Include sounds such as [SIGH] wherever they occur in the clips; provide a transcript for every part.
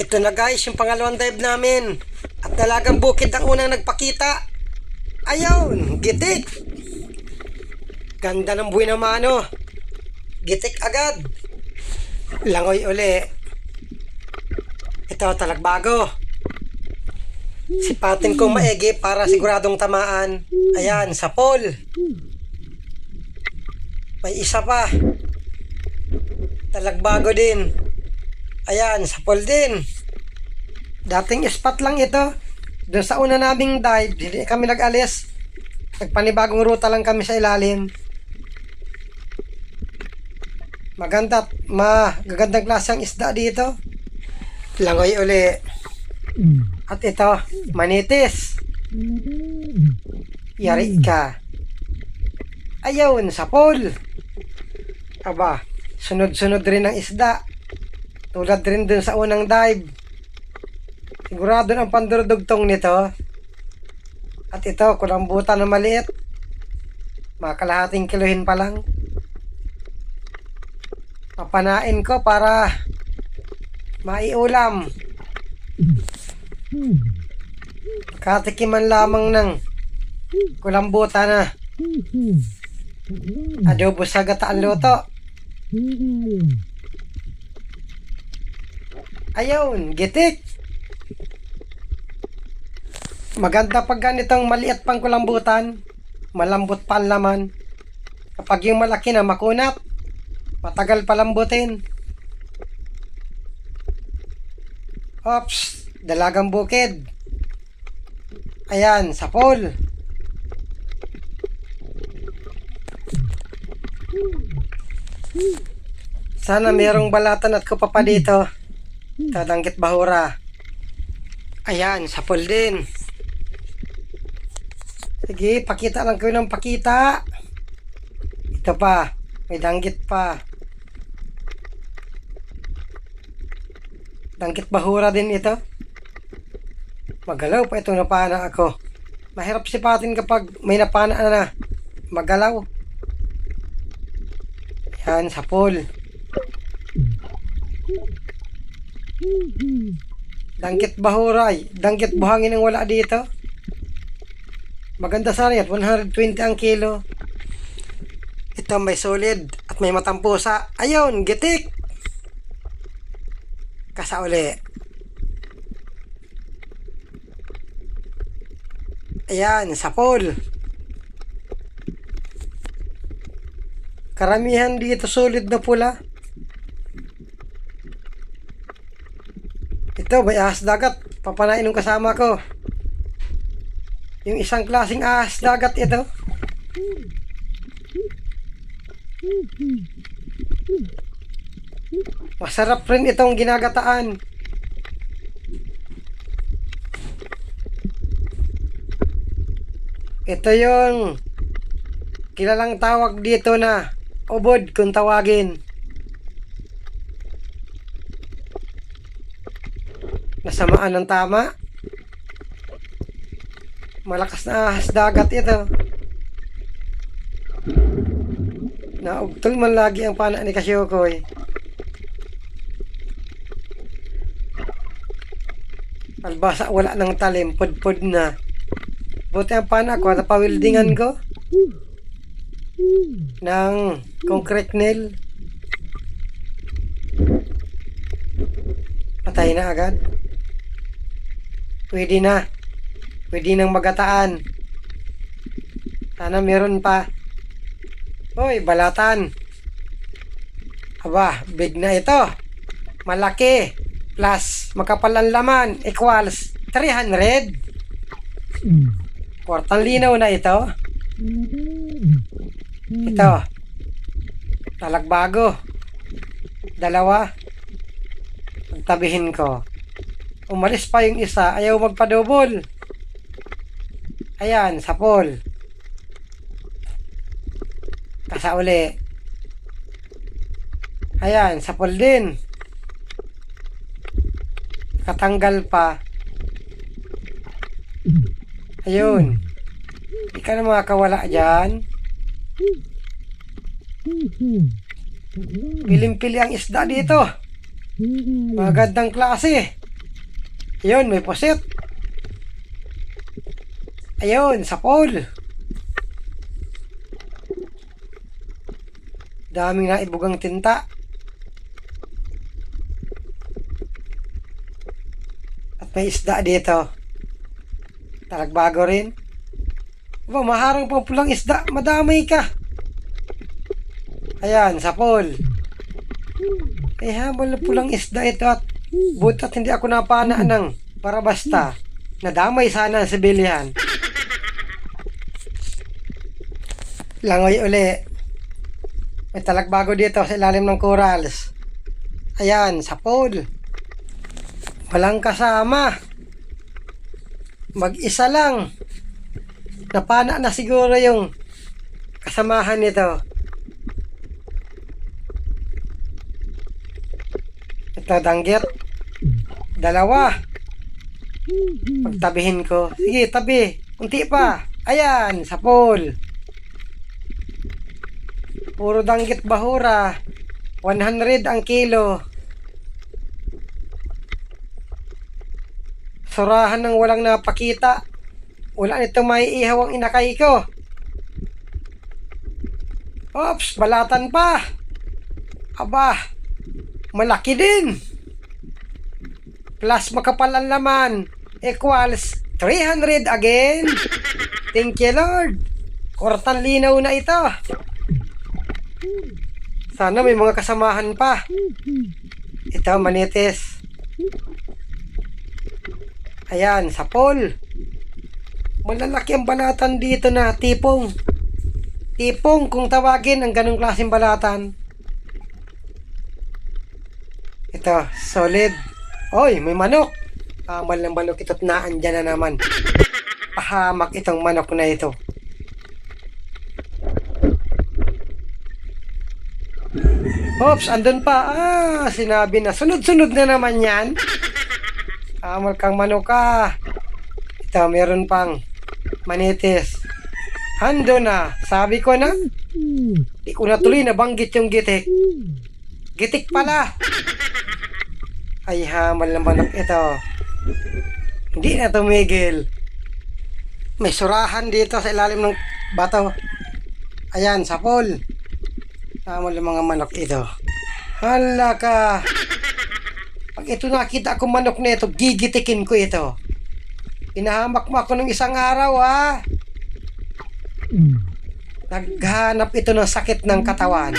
Ito na guys, yung pangalawang dive namin. At dalagang bukid ang unang nagpakita. Ayun, gitik. Ganda ng buhay na mano. Gitik agad. Langoy uli. Ito talagbago. Sipatin kong maigi para siguradong tamaan. Ayan, sa pole. May isa pa. Talagbago din. Ayan, sa pole din. Dating spot lang ito. Doon sa una naming dive, hindi kami nag-alis. Nagpanibagong ruta lang kami sa ilalim. Maganda, magagandang klase ang isda dito. Langoy uli. At ito, manitis. Yari ka. Ayun, sa pool. Aba, sunod-sunod rin ang isda. Tulad rin dun sa unang dive. Sigurado ang pandurdugtong nito. At ito, kulambutan na maliit. Makalahating kilohin pa lang. Papanain ko para maiulam. Katikiman lamang ng kulambutan na adobo sa gataan luto. Ayun, gitik. Maganda pag ganitong maliit pang kulambutan, malambot pa laman. Kapag yung malaki na makunat, matagal palambutin. Ops, dalagang bukid. Ayan, sa pool. Sana merong balatan at kupa pa dito. Tadanggit bahura. Ayan, sa pool din. Sige, pakita lang kayo ng pakita. Ito pa, may danggit pa. Danggit bahura din ito. Magalaw pa itong napana ako. Mahirap sipatin kapag may napana na magalaw. Yan, sa pool. Danggit bahuray. Danggit buhangin ang wala dito. Maganda sana yan. 120 ang kilo. Ito may solid at may matampusa. Ayun, gitik. Kasa uli. Ayan, sa pool. Karamihan dito solid na pula. Ito, may ahas dagat. Papanain ng kasama ko. Yung isang klaseng ahas dagat ito. Masarap rin itong ginagataan. Ito yung kilalang tawag dito na ubod kung tawagin. Nasamaan ng tama. Malakas na ahas dagat ito. Naugtol man lagi ang pana ni Kasyokoy. Albasa wala ng talim, pudpud na. Buti ang pana ko, napawildingan ko. ng concrete nail. Patay na agad. Pwede na. Pwede nang magataan. Sana meron pa. Hoy, balatan. Aba, big na ito. Malaki. Plus, makapal ang laman. Equals 300. Kwartang linaw na ito. Ito. Talagbago. Dalawa. Pagtabihin ko. Umalis pa yung isa. Ayaw magpadobol. Ayan, sa pool. Kasa uli. Ayan, sa pool din. Katanggal pa. Ayun. Hindi ka na makakawala dyan. Piling-pili ang isda dito. Magandang klase. Ayun, may pusit. Ayun, sapol. Daming naibugang tinta. At may isda dito. Talagbago rin. Aba, maharang pang pulang isda. Madamay ka. Ayan, sapol. Eh, habang na pulang isda ito at butat hindi ako napana ng para basta. Nadamay sana sa bilihan. Langoy uli. May talagbago dito sa ilalim ng corals. Ayan, sapol. Walang kasama. Mag-isa lang. Napana na siguro yung kasamahan nito. Ito, danggit. Dalawa. Pagtabihin ko. Sige, tabi. Unti pa. Ayan, sapol. Puro danggit bahura. 100 ang kilo. Surahan ng walang napakita. Wala nito may ihaw ang inakay ko. Ops, balatan pa. Aba, malaki din. Plus makapal ang laman equals 300 again. Thank you Lord. Kortan linaw na ito. Sana may mga kasamahan pa. Ito, manitis. Ayan, sapol. Malalaki ang balatan dito na tipong. Tipong kung tawagin ang ganong klaseng balatan. Ito, solid. Oy, may manok. Kamal ng manok ito't naandyan na naman. Pahamak itong manok na ito. Oops, andun pa. Ah, sinabi na. Sunod-sunod na naman yan. Amal kang manok ka. Ito, meron pang manitis. Hando na. Sabi ko na. Di ko na tuloy yung gitik. Gitik pala. Ay, hamal ng manok ito. Hindi na tumigil. May surahan dito sa ilalim ng bato. Ayan, sapol. Hamal ng mga manok ito. Hala ka. Pag ito nakita ko manok na ito, gigitikin ko ito. Pinahamak mo ako ng isang araw, ha? Naghanap ito ng sakit ng katawan.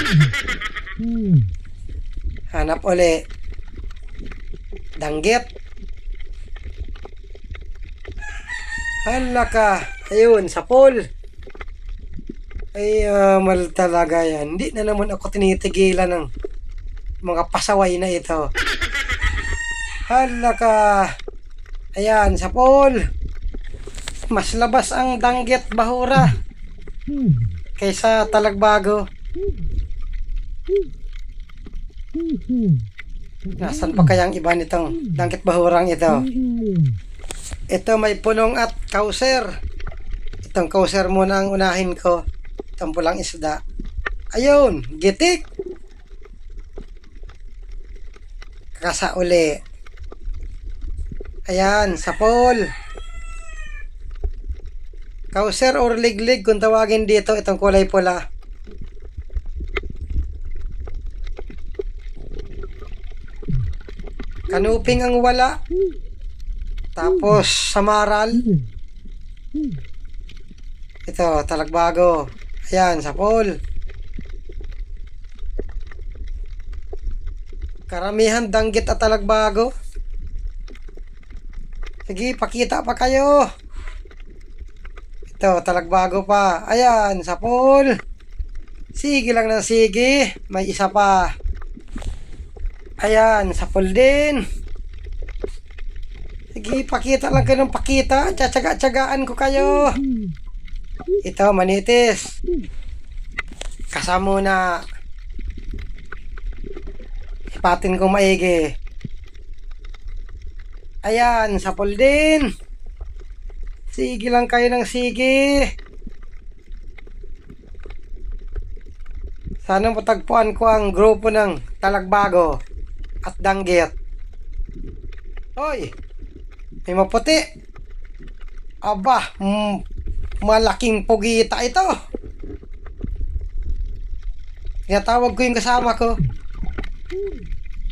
Hanap uli. Danggit. Hala ka. Ayun, sapol. Ay, ah, mal talaga yan. Hindi na naman ako tinitigilan ng mga pasaway na ito. Hala ka. Ayan, sapol. Mas labas ang danggit bahura kaysa talagbago. Nasaan pa kayang iba nitong danggit bahurang ito? Ito may punong at kauser. Itong kauser muna ang unahin ko. Itong pulang isda. Ayun, gitik. Kasa uli. Ayan, sapol. Kauser or liglig kung tawagin dito itong kulay pula. Kanuping ang wala. Tapos samaral. Ito, talagbago. Ayan, sapol. Karamihan danggit at talagbago. Sige, pakita pa kayo. Ito, talagbago pa. Ayan, sapol. Sige lang ng sige. May isa pa. Ayan, sapol din. Sige, pakita lang kayo ng pakita. Tsatsaga-tsagaan ko kayo. Ito, manitis. Kasama na. Ipatin ko maigi. Ayan, sapol din. Sige lang kayo ng sige. Sana matagpuan ko ang grupo ng talagbago at danggit. Hoy, May maputi. Aba, mm, malaking pugita ito. Tinatawag ko yung kasama ko.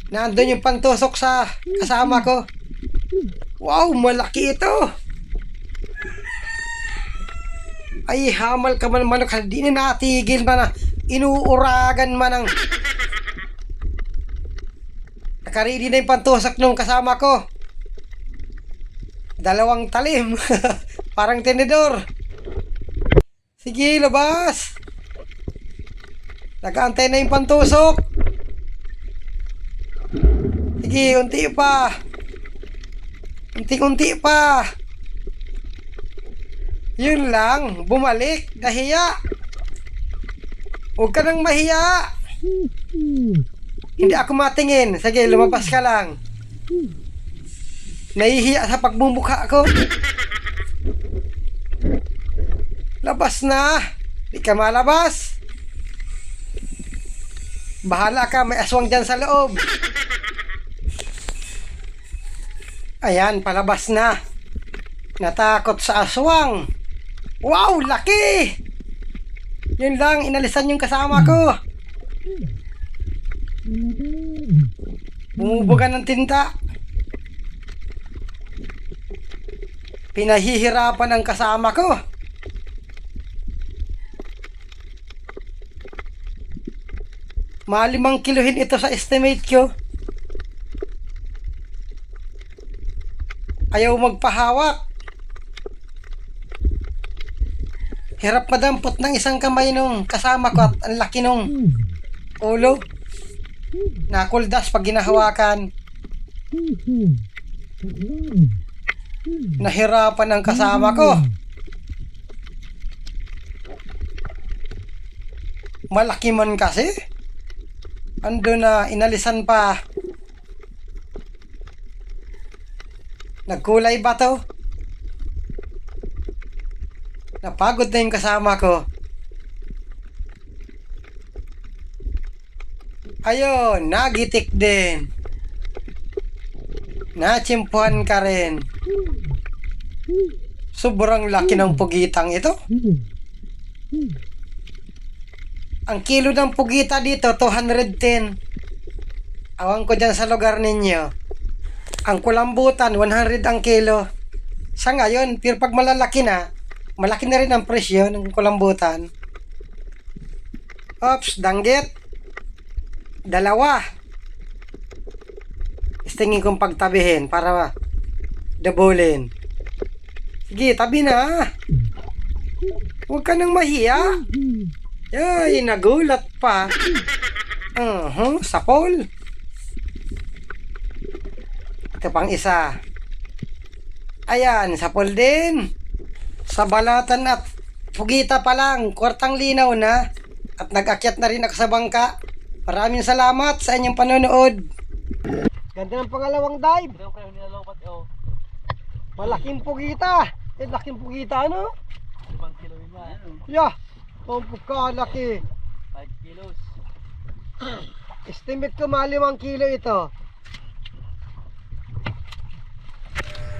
Nandun yung pantusok sa kasama ko. Wow, malaki ito. Ay, hamal ka man manok. Di na natigil man. Inuuragan man ang... Nakaridi na yung pantusok nung kasama ko. Dalawang talim. [LAUGHS] Parang tenedor. Sige, labas. Nakaantay na yung pantusok. Sige, unti pa. Unti-unti pa. Yun lang, bumalik, nahiya. Huwag ka nang mahiya. Hindi ako matingin. Sige, lumabas ka lang. Nahihiya sa pagmumukha ko. Labas na. Di ka malabas. Bahala ka, may aswang dyan sa loob. Ayan, palabas na. Natakot sa aswang. Wow, laki! Yun lang, inalisan yung kasama ko. Bumubuga ng tinta. Pinahihirapan ang kasama ko. Malimang kiluhin ito sa estimate ko. Ayaw magpahawak. Hirap madampot ng isang kamay nung kasama ko at ang laki nung ulo. Nakuldas pag ginahawakan. Nahirapan ang kasama ko. Malaki man kasi. Ando na inalisan pa. Nagkulay ba to? Napagod na yung kasama ko. Ayun, nagitik din. Nachimpuhan ka rin. Sobrang laki ng pugitang ito. Ang kilo ng pugita dito, 210. Awan ko dyan sa lugar ninyo. Ang kulambutan, 100 ang kilo. Sa ngayon, pero pag malalaki na, malaki na rin ang presyo ng kulambutan. Ops, danggit. Dalawa. Istingin kong pagtabihin para dabulin. Sige, tabi na. Huwag ka nang mahiya. Ay, nagulat pa. Uh-huh, sapol. Ito pang isa. Ayan, sapol din. Sa balatan at pugita pa lang, kwartang linaw na. At nag-akyat na rin ako sa bangka. Maraming salamat sa inyong panonood. Ganda ng pangalawang dive. Malaking pugita. Eh, laking pugita, ano? Limang kilo yun nga. Yeah, ang pagkalaki. 5 kilos. Estimate ko mga limang kilo ito.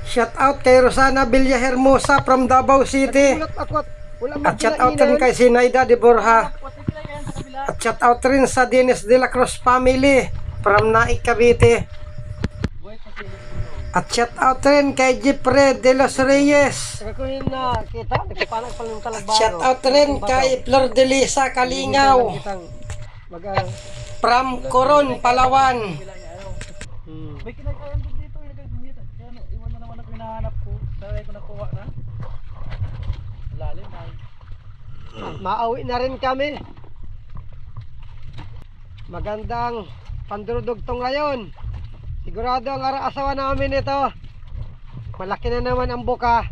Shout out kay Rosana Villa Hermosa from Davao City. At shout out kay Sinaida de Borja. Pati sila yan sa kabila. At shout out rin sa Dennis de la Cruz family from Naik Cavite. At shout out rin kay Jeffrey de los Reyes. Talagbaro. Shout out rin kay Flor de Lisa Kalingaw from Coron, Palawan. May kinakayan doon dito. Yung nagagumita. Kaya ano, iwan na naman ako hinahanap ko. Kaya ko nakuha na. Lalim ay. Maawi na rin kami. Magandang pandurudugtong ngayon. Sigurado ang ara-asawa namin ito. Malaki na naman ang buka.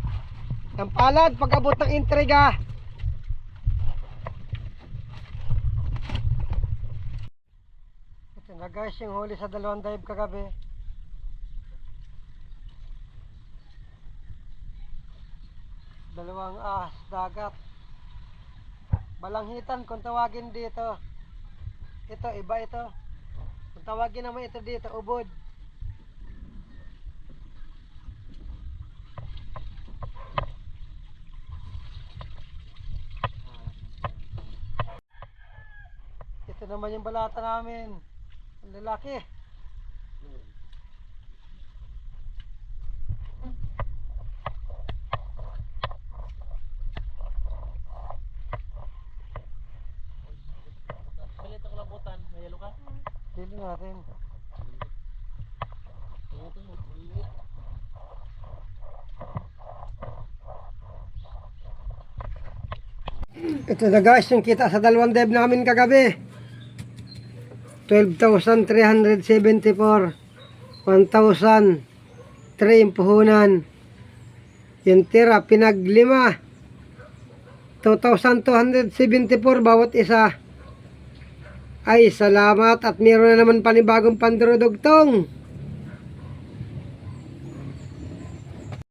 Ang palad, pag-abot ng intriga. Ito na guys, yung huli sa dalawang dive kagabi. Dalawang ahas dagat. Balanghitan kung tawagin dito. Ito, iba ito. Ang tawagin naman ito dito, ubod. Ito naman yung balata namin. Ang lalaki. Ito na guys, yung kita sa dalawang dive namin kagabi. 12,374. 1,003 yung puhunan. Yung tira, pinaglima. 2,274 bawat isa. Ay, salamat at meron na naman panibagong pandrodogtong.